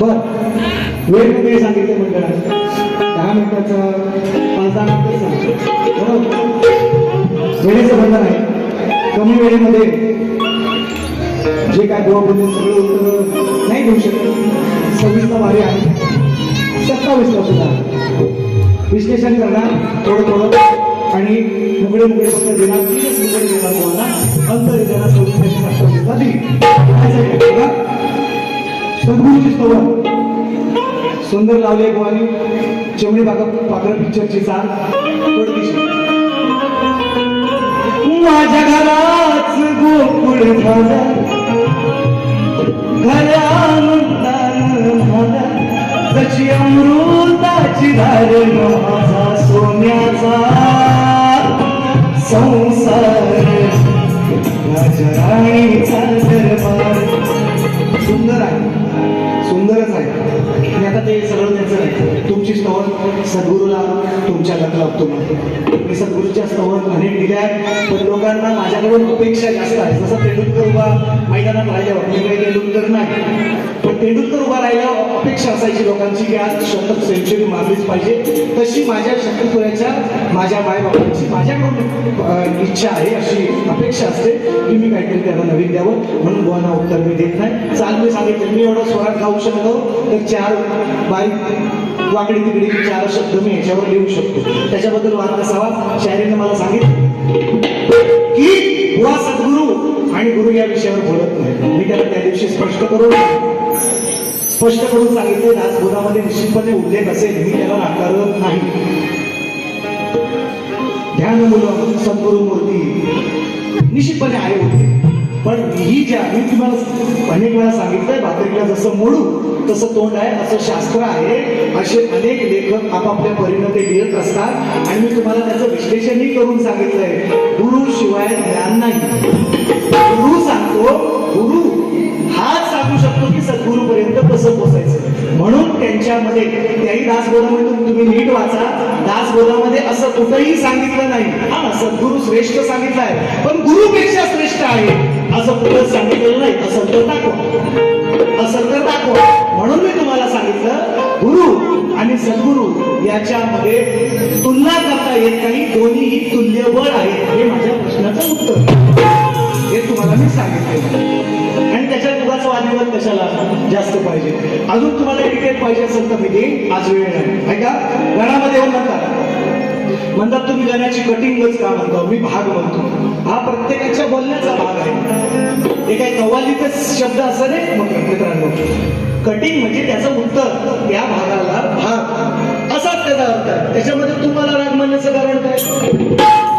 बर. वेळ वेळ सांगितलं म्हणजे मंडळात दहा मिनिटाचं पाच दहा मिनिटं सांगतो बरोबर. वेळेचं बंधन आहे. कमी वेळेमध्ये जे काय गोवा बोलले सगळं उत्तर नाही देऊ शकत. सव्वीसला भारी आहे. सत्तावीसला सुद्धा. विश्लेषण करणार थोडं थोडं. आणि मुगडे मुगडे फक्त देणार तीनच मुगडे देणार तुम्हाला. अंतर देणार सव्वीस दिली. सद्गुरूची स्तवन सुंदर लावले गोवानी चिमणी बागा पात्र पिक्चरची चाल. पडदिशी माझ्या घराच गोकुळ झाला. घरानुदान झाला. जशी अमृताची धार माझा सोन्याचा संसार. राजा राणीचा दरबार. आणि आता तुमची स्तवन सद्गुरूला तुमच्या लागतो मी सद्गुरूच्या स्तवन अनेक दिल्या आहेत पण लोकांना माझ्याकडून अपेक्षा जास्त आहे. जसं तेंडुलकर उभा मैदानात राहिल्यावर मी काही तेंडुलकर नाही पण तेंडुलकर उभा राहिल्यावर अपेक्षा असायची लोकांची की आज शतक सेंचुरी मारलीच पाहिजे. तशी माझ्या शक्तीपुऱ्याच्या माझ्या मायबापांची माझ्याकडून इच्छा आहे अशी अपेक्षा असते की मी काहीतरी त्याला नवीन द्यावं. म्हणून गोवांना उत्तर मी देत नाही. चाल मी सांगितलं मी एवढं स्वरात गाऊ शकतो तर चार बारीक वाकडी तिकडे चार शब्द मी याच्यावर लिहू शकतो. त्याच्याबद्दल वाद नसावा शायरीने मला सांगितलं की बुवा सद्गुरु आणि गुरु या विषयावर बोलत नाही. मी त्याला त्या दिवशी स्पष्ट करून स्पष्ट करून सांगितले दासबोधामध्ये निश्चितपणे उल्लेख असेल मी त्याला नाकारत नाही. ध्यान मुलं सद्गुरु मूर्ती निश्चितपणे आहे होते. पण ही ज्या मी तुम्हाला अनेक वेळा सांगितलंय भाकरीला जसं मोडू तसं तोंड आहे असं शास्त्र आहे. असे अनेक लेखक आपापल्या परीनं ते लिहित असतात. आणि मी तुम्हाला त्याचं विश्लेषणही करून सांगितलंय. गुरु शिवाय ज्ञान नाही. गुरु सांगतो गुरु हाच सांगू शकतो की सद्गुरूपर्यंत कसं पोचायचं म्हणून त्यांच्यामध्ये त्याही दासबोधामध्ये तुम्ही नीट वाचा. दासबोधामध्ये असं कुठंही सांगितलं नाही. हा सद्गुरु श्रेष्ठ सांगितलं आहे पण गुरुपेक्षा श्रेष्ठ आहे. असं कुठं सांगितलेलं नाही. असं तर दाखवा. असं तर दाखवा. म्हणून मी तुम्हाला सांगितलं गुरु आणि सद्गुरु याच्यामध्ये तुलना करता येत नाही. दोन्हीही तुल्यबळ आहे हे माझ्या प्रश्नाचं उत्तर. हे तुम्हाला मी सांगितलं आणि त्याच्या दुधाचा वादविवाद कशाला जास्त पाहिजे? अजून तुम्हाला डिटेल पाहिजे असेल तर मी देईन. आज वेळ नाही. ऐका गणामध्ये येऊन म्हणतात. म्हणतात तुम्ही गाण्याची कटिंगच का म्हणतो? मी भाग म्हणतो काही शब्द असं नाही मित्रांनो. कटिंग म्हणजे त्याचं उत्तर या भागाला भाग. असाच त्याचा अर्थ आहे. त्याच्यामध्ये तुम्हाला राग म्हणण्याचं कारण काय?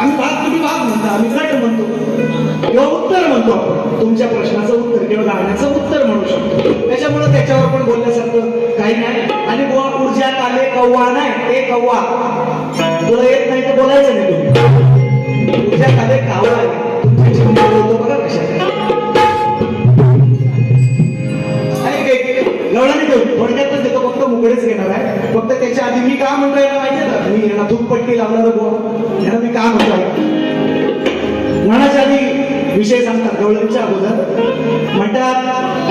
आम्ही भाग तुम्ही भाग म्हणता आम्ही कट म्हणतो. किंवा उत्तर म्हणतो आपण. तुमच्या प्रश्नाचं उत्तर किंवा गाण्याचं उत्तर म्हणू शकतो. त्याच्यामुळे त्याच्यावर पण बोलण्यासारखं काही नाही. आणि बुवा ऊर्जात आले कव्वा नाही ते कव्वा तुला येत नाही तर बोलायचं नाही. तुम्ही ऊर्जात आले कावा आहे तुमच्या बोलतो बघा कशा थोडक्यातच देतो फक्त मुकडेच घेणार आहे. फक्त त्याच्या आधी मी का म्हणतोय ना माहितीये ना मी यांना धूपपट्टी लावणार बोल यांना मी का म्हणतोय? म्हणाच्या आधी विषय सांगतात गवळणीच्या अगोदर. म्हणतात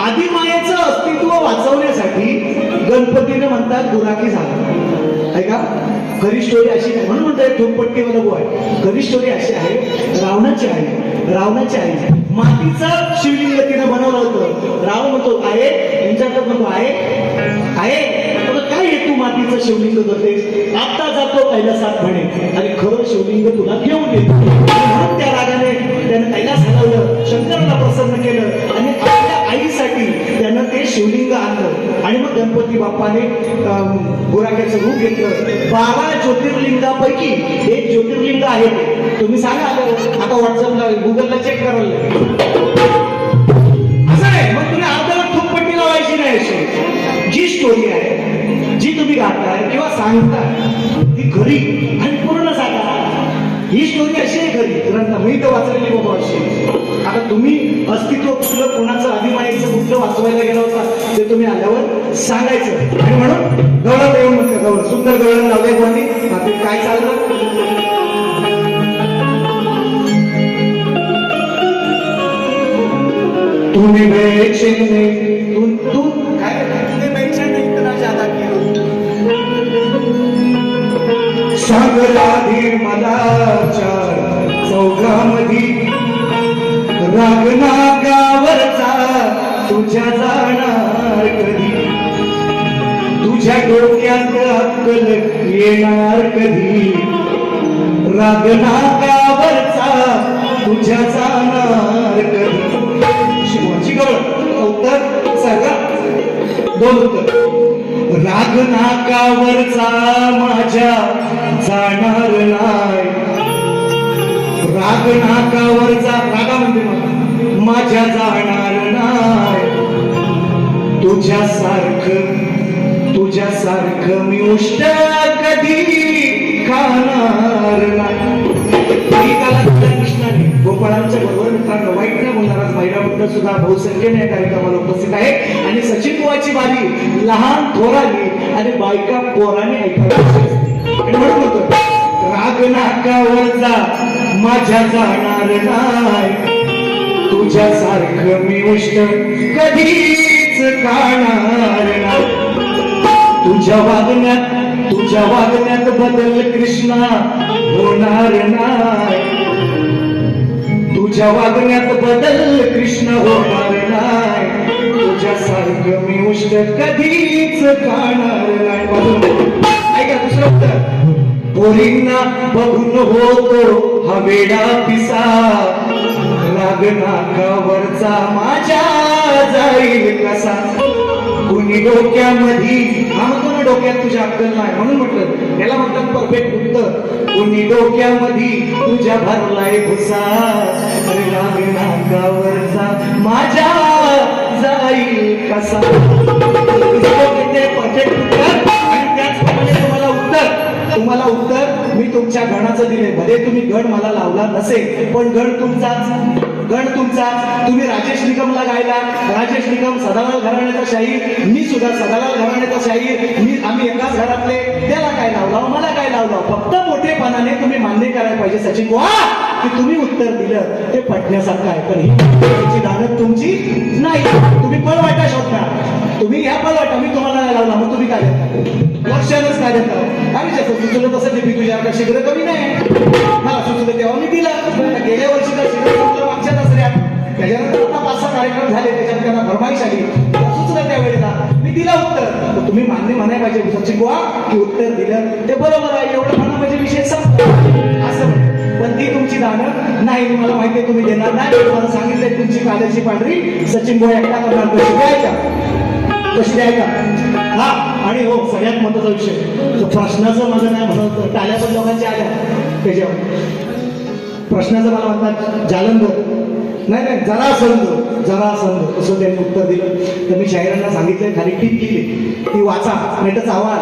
आधी मायेचं अस्तित्व वाचवण्यासाठी गणपतीने म्हणतात गुराखी झाला. ऐका खरी स्टोरी अशी नाही म्हणून म्हणतात धूपपट्टी मला आहे. खरी स्टोरी अशी आहे रावणाची आहे. रावणाची आहे. मातीचा शिवलिंग तिने बनवलं होतं. राव म्हणतो आहे. यांच्याकडे म्हणतो आहे. आहे? काय आहे तू मातीचं शिवलिंग करतेस? आता जातो कैलासात म्हणे आणि खरं शिवलिंग तुला घेऊन येतो. म्हणून त्या रागाने त्यानं कैलास हलवलं शंकराला प्रसन्न केलं आणि आपल्या आईसाठी त्यानं ते शिवलिंग आणलं. आणि मग गणपती बाप्पाने अं, रूप घेतलं. बारा ज्योतिर्लिंगापैकी एक ज्योतिर्लिंग आहे. तुम्ही सांगा आता आता व्हॉट्सअपला गुगलला चेक कराल. असं नाही मग तुम्ही अर्ध्यावर खूप लावायची नाही अशी. जी स्टोरी आहे जी तुम्ही गाताय किंवा सांगताय ती खरी आणि पूर्ण सांगा ही स्टोरी अशी आहे खरी. ग्रंथ मी तर वाचलेली बाबा अशी. आता तुम्ही अस्तित्व कुठलं कोणाचं? अभिमानीचं कुठलं वाचवायला गेला होता ते तुम्ही आल्यावर सांगायचं. आणि म्हणून गवळा येऊन म्हणते गवळ. सुंदर गवळ लावले कोणी? आता काय चाललं? तुम्ही बेचैन तू तू काय तुझे बेचैन इतना ज्यादा केलं. सांगला धीर मला चार चौघामधी राग नागावरचा तुझ्या जाणार कधी? तुझ्या डोक्यात अक्कल येणार कधी? राग नागावरचा तुझ्या जाणार कधी? शिवाजी गवळ उत्तर सांगा दोन उत्तर. राग नाकावरचा माझ्या जाणार नाही. राग नाकावरचा रागा म्हणते माझ्या जाणार नाही. तुझ्यासारखं तुझ्यासारखं मी उष्ट कधी खाणार नाही. कृष्णाने गोपाळांच्या बरोबर मित्रांनो वाईट बोलणार आज महिलाबद्दल सुद्धा बहुसंख्येने या कार्यक्रमाला उपस्थित आहे. आणि सचिन बुवाची बारी लहान थोराली आणि बायका पोराने ऐकायला आणि म्हणून होतं राग नाकावरचा माझ्या जाणार नाही. तुझ्यासारखं मी उष्ट कधीच काढणार नाही. तुझ्या वागण्यात तुझ्या वागण्यात बदल कृष्णा होणार नाही. तुझ्या वागण्यात बदल कृष्ण होणार नाही. तुझ्यासारखं मी उष्ट कधीच काणार नाही. ऐका दुसरं उत्तर. पोरींना बघून होतो. हा वेडा पिसा. राग नाकावरचा माझ्या जाईल कसा. कुणी डोक्यामध्ये हा म्हणतो ना डोक्यात तुझ्या अक्कल नाही म्हणून म्हटलं. याला म्हणतात परफेक्ट उत्तर कुणी डोक्यामध्ये तुझ्या भरलाय भुसा. अरे माझ्या जाईल कसा. तुमच्या गणाचं दिले भले तुम्ही गण मला लावला नसेल पण गण तुमचाच. गण तुमचा तुम्ही राजेश निकमला गायला. राजेश निकम सदालाल घराण्याचा शाहीर. मी सुद्धा सदालाल घराण्याचा शाहीर. मी आम्ही एकाच घरातले. त्याला काय लावला? मला काय लावलं? फक्त मोठेपणाने तुम्ही मान्य करायला पाहिजे सचिन वा की तुम्ही उत्तर दिलं. ते पटण्यासारखं आहे पण ही दानत तुमची नाही. तुम्ही पळवाटा शोधता. तुम्ही ह्या पळवाटा मी तुम्हाला लावला मग तुम्ही काय लक्षातच नाही देत आणि जसं सुचलं तसं ते तुझ्या तुझ्या शिग्र कमी नाही. मला सुचलं तेव्हा मी दिला. गेल्या वर्षी तर शिग्र संपलं मागच्या दसऱ्यात त्याच्यानंतर आता पाच सहा कार्यक्रम झाले त्याच्यात त्यांना भरमाईश आली. सुचलं त्यावेळेला मी दिलं उत्तर. तुम्ही मान्य म्हणाय पाहिजे. सचिन बुवा की उत्तर दिलं. ते बरोबर आहे एवढं म्हणा म्हणजे विषय संपला. असं पण ती तुमची दाणं नाही. मला माहिती आहे तुम्ही देणार नाही. मला तुम्हाला सांगितलंय तुमची काल्याची पांढरी. सचिन बुवा एकटा करणार कशी कशी द्यायचा हा आणि हो सगळ्यात महत्त्वाचा विषय. प्रश्नाचं माझं नाही म्हणत आल्या पण लोकांच्या आल्या. त्याच्यावर. प्रश्नाचं मला म्हणतात जालंधर नाही नाही जरा समज जरा संद असं त्यांनी उत्तर दिलं. तर मी शाहिरांना सांगितलं खाली टीप केली. ती वाचा नाही तर चावा.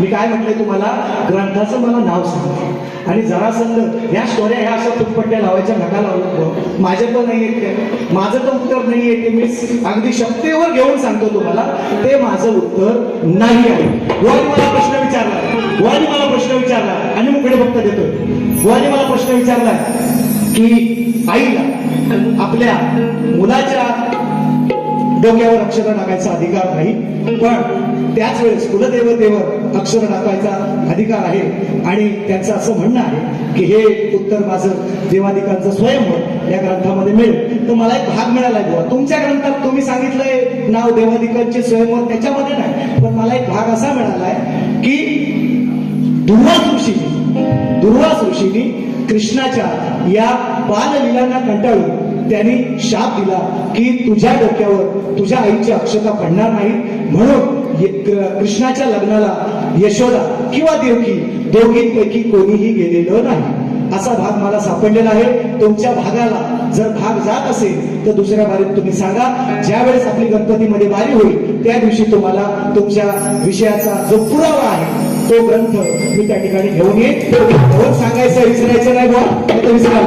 मी काय म्हटलंय तुम्हाला? ग्रंथाचं मला नाव सांग. आणि जरा संद ह्या स्टोऱ्या ह्या अशा तुटपट्ट्या लावायच्या नका लावलं माझे पण नाही येत माझं तर उत्तर नाही आहे मी अगदी शक्तीवर घेऊन सांगतो तुम्हाला ते माझं उत्तर नाही आहे. बुवानी मला प्रश्न विचारला. बुवानी मला प्रश्न विचारला. आणि मुकडे फक्त देतोय. बुवानी मला प्रश्न विचारला की आईला आपल्या मुलाच्या डोक्यावर अक्षर टाकायचा अधिकार नाही. पण त्याच वेळेस कुलदेवतेवर अक्षर दाखवायचा अधिकार आहे. आणि त्यांचं असं म्हणणं आहे की हे उत्तर माझं देवाधिकांचं स्वयंवर या ग्रंथामध्ये मिळेल. तर मला एक भाग मिळाला बुवा. तुमच्या ग्रंथात तुम्ही सांगितलंय नाव देवाधिकांचे स्वयंवर त्याच्यामध्ये नाही. पण मला एक भाग असा मिळालाय की दुर्वास ऋषीने दुर्वास ऋषीने कृष्णाच्या या बाललीलांना कंटाळून त्यांनी शाप दिला की तुझ्या डोक्यावर तुझ्या आईची अक्षता पडणार नाही. म्हणून कृष्णाच्या लग्नाला यशोदा किंवा देवकी. दोघींपैकी कोणीही गेलेलं नाही. असा भाग मला सापडलेला आहे. तुमच्या भागाला जर भाग जात असेल तर दुसऱ्या बारीत तुम्ही सांगा. ज्या वेळेस आपली गणपतीमध्ये बारी होईल त्या दिवशी तुम्हाला तुमच्या विषयाचा जो पुरावा आहे तो ग्रंथ मी त्या ठिकाणी घेऊन येईल सांगायचं विसरायचं नाही बुवा. विसरा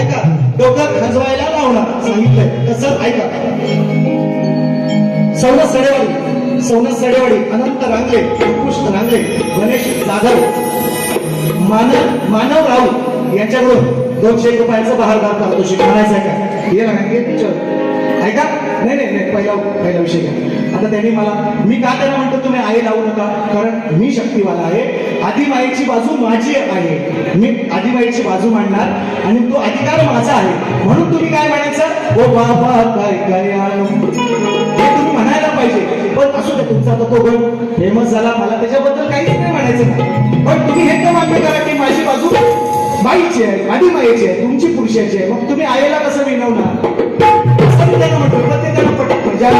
ऐका डोकं खजवायला लावणार सांगितलंय तसं ऐका. सर्व सडेवाडी सोनस सडेवाडी अनंत रांगले कृष्ण रांगले गणेश जाधव मानव मानव राऊत यांच्याकडून दोनशे रुपयाचं बहार पारितोषिक म्हणायचं आहे का हे रांगे ऐका? नाही नाही नाही पहिला पहिला विषय घ्या. आता त्यांनी मला मी का त्यांना म्हणतो तुम्ही आई लावू नका? कारण मी शक्तिवाला आहे. आदिमाईची बाजू माझी आहे. मी आदिमाईची बाजू मांडणार आणि तो अधिकार माझा आहे. म्हणून तुम्ही काय म्हणायचं? ओ बाबा काय काय पाहिजे. पण असू दे तुमचा आता तो गण फेमस झाला. मला त्याच्याबद्दल काहीच नाही म्हणायचं. पण तुम्ही हे तर मान्य करा की माझी बाजू बाईची आहे माझी मायेची आहे तुमची पुरुषाची आहे. मग तुम्ही आईला कसं विनवणार? असं त्यांना म्हटलं प्रत्येकाला पटत म्हणजे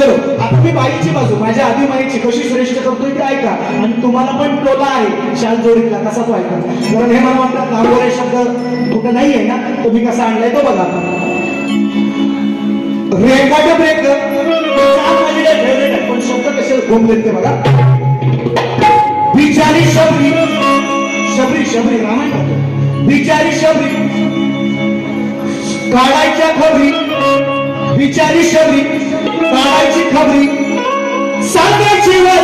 चलो आता मी बाईची बाजू माझ्या आधी माईची. कशी श्रेष्ठ करतोय ते ऐका. आणि तुम्हाला पण टोला आहे. शाल जोडीतला कसा तो ऐका. कारण हे मला वाटतं नागोरे शब्द कुठं नाही आहे ना? तो मी कसा आणलाय तो बघा. रेकॉर्ड ब्रेक फेवरेट आहे पण शब्द कसे घुमलेत ते बघा. बिचारी शबरी शबरी शबरी रामायण बिचारी शबरी काढायच्या खबरी. बिचारी शबरी काढायची खबरी. सांगायची वर.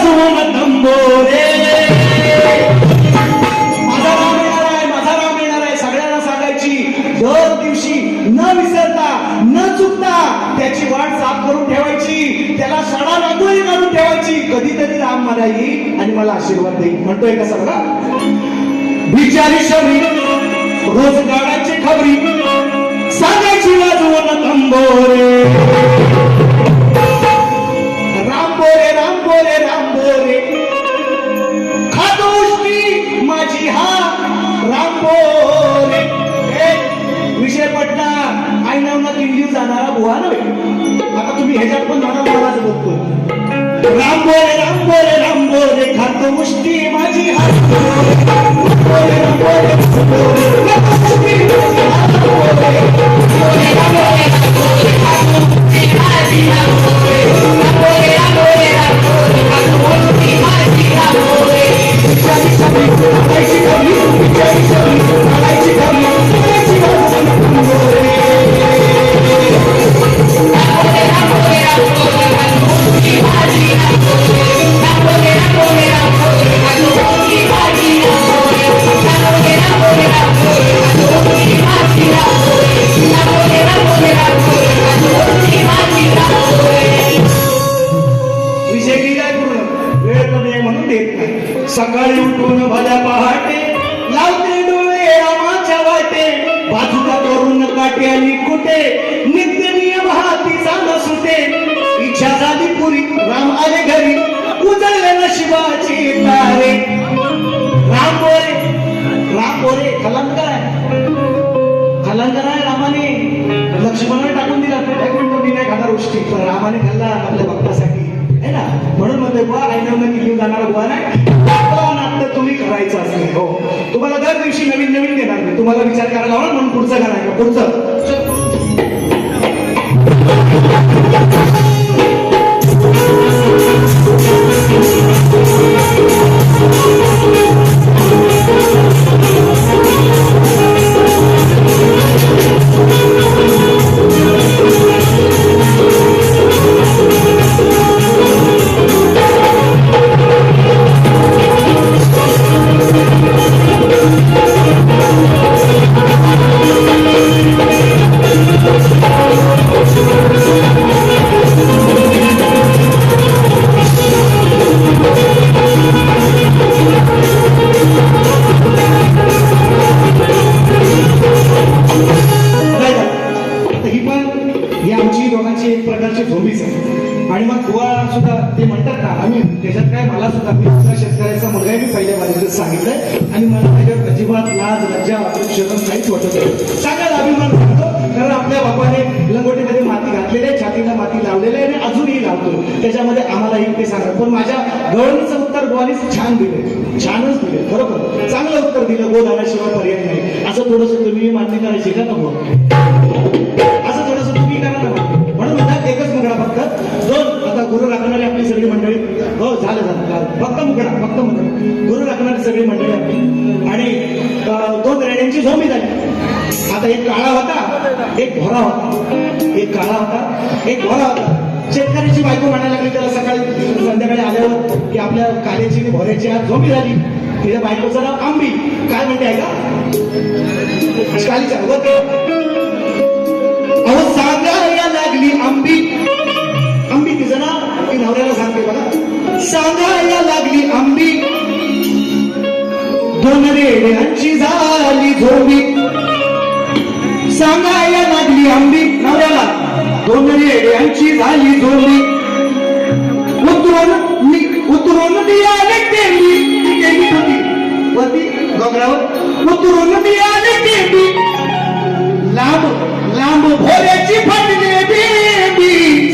आशीर्वाद देईल म्हणतोय का बघा बिचारी शबरी रोज काढायची खबरी सांगायची वाजवून तंबोरे राम बोरे राम बोरे राम बोरे खातो माझी हा राम बोरे विषय पटला. आई नावना दिल्ली जाणारा बुवा नव्हे. आता तुम्ही ह्याच्यात पण जाणार मला बघतोय. राम बोरे राम बोरे राम बोरे खातो मुष्टी माझी हा उजळले नशिबाची राम बोरे. राम बोरे कलंकर आहे. कलंकर आहे रामाने. लक्ष्मणाने टाकून दिला. तो काय म्हणतो मी नाही खाणार गोष्टी पण रामाने खाल्ला आपल्या भक्तासाठी. है ना? म्हणून म्हणतोय बुवा आईनं घेऊन जाणार बुवा नाही आपलं तुम्ही करायचं असेल. हो. तुम्हाला दर दिवशी नवीन नवीन देणार मी. तुम्हाला विचार करायला हवा म्हणून पुढचं करायचं. पुढचं. ही आमची दोघांची एक प्रकारची धोबीच आहे. आणि मग बुवा सुद्धा ते म्हणतात ना आम्ही त्याच्यात काय मला सुद्धा मी दुसऱ्या शेतकऱ्याचा मुलगा मी पहिल्या बाजूला सांगितलंय आणि मला त्याच्यात अजिबात लाज लज्जा शरम काहीच वाटत नाही. सांगायला अभिमान वाटतो कारण आपल्या बापाने लंगोटीमध्ये माती घातलेली आहे छातीला माती लावलेली आहे आणि अजूनही लावतो त्याच्यामध्ये आम्हालाही ते सांगतात पण माझ्या गवळणीचं उत्तर गोवानीच छान दिले छानच दिले बरोबर. चांगलं उत्तर दिलं गोदानाशिवाय पर्याय नाही. असं थोडंसं तुम्ही मान्य करायची का नको? म्हणून म्हणतात एकच मुकडा फक्त. दोन आता गुरु राखणारी आपली सगळी मंडळी. हो झालं झालं फक्त मुकडा फक्त मुकडा गुरु राखणारी सगळी मंडळी आपली. आणि दोन रेड्यांची झोंबी झाली. आता एक काळा होता एक भोरा होता. एक काळा होता एक भोरा होता. शेतकऱ्याची बायको म्हणायला लागली त्याला सकाळी संध्याकाळी आल्यावर की आपल्या काल्याची आणि भोऱ्याची आज झोपी झाली. तिच्या बायकोचं नाव आंबी. काय म्हणते आहे का कालीच्या सांगायला लागली आंबी. दोन रेड्यांची झाली झोंबी. सांगायला लागली आंबी. नवऱ्याला दोन रेड्यांची झाली झोंबी. उतरून नि- उतरून दिया टेंबी टेंबी वरती डोंगरावर. उतरून दियाने आले लांब लांब भोऱ्याची फाटले बेबी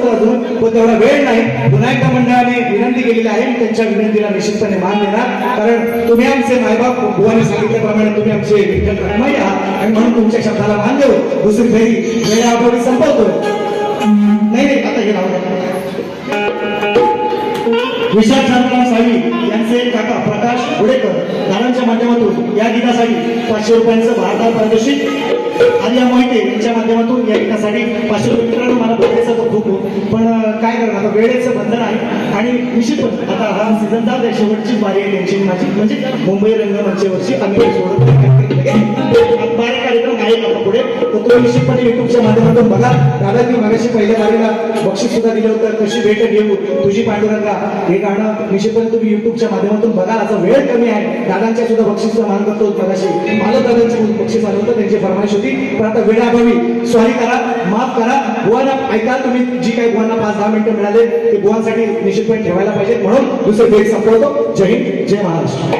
होतं अजून पण तेवढा वेळ नाही. पुन्हा एकदा मंडळाने विनंती केलेली आहे. त्यांच्या विनंतीला निश्चितपणे मान देणार. कारण तुम्ही आमचे मायबाप बुवाने सांगितल्याप्रमाणे तुम्ही आमचे विठ्ठल रखमाई आहात. आणि म्हणून तुमच्या शब्दाला मान देऊ. दुसरी फेरी वेळाअभावी संपवतोय नाही नाही आता हे राहू विशाल शांतराम सावी यांचे काका प्रकाश घोडेकर दादांच्या माध्यमातून या गीतासाठी पाचशे रुपयांचं भारतात पारितोषिक आर्या मोहिते यांच्या माध्यमातून या गीतासाठी पाचशे रुपये मित्रांनो मला बोलायचं तर खूप. पण काय करणार? आता वेळेचं बंधन आहे. आणि निश्चितपणे आता हा सीझन शेवटची बारी आहे त्यांची माझी. म्हणजे मुंबई रंगमंचेवरची आम्ही सोडत बारा कार्यक्रम आहे पुढे. तर तुम्ही निश्चितपणे युट्यूबच्या माध्यमातून बघा. दादा मी मगाशी पहिल्या गाडीला बक्षीस सुद्धा दिलं होतं. कशी भेट घेऊ? तुझी पांडुरंगा. हे गाणं निश्चितपणे तुम्ही युट्यूबच्या माध्यमातून बघा. आता वेळ कमी आहे. दादांच्या सुद्धा बक्षीसचा मान करतो मगाशी. मला दादांची बक्षीस आलं होतं. त्यांची फरमाईश होती. पण आता वेळाभावी सॉरी करा माफ करा. बुवांना ऐका तुम्ही. जी काही बुवांना पाच दहा मिनिटं मिळाले ते बुवांसाठी निश्चितपणे ठेवायला पाहिजे. म्हणून दुसरं भेट संपवतो. जय हिंद जय महाराष्ट्र.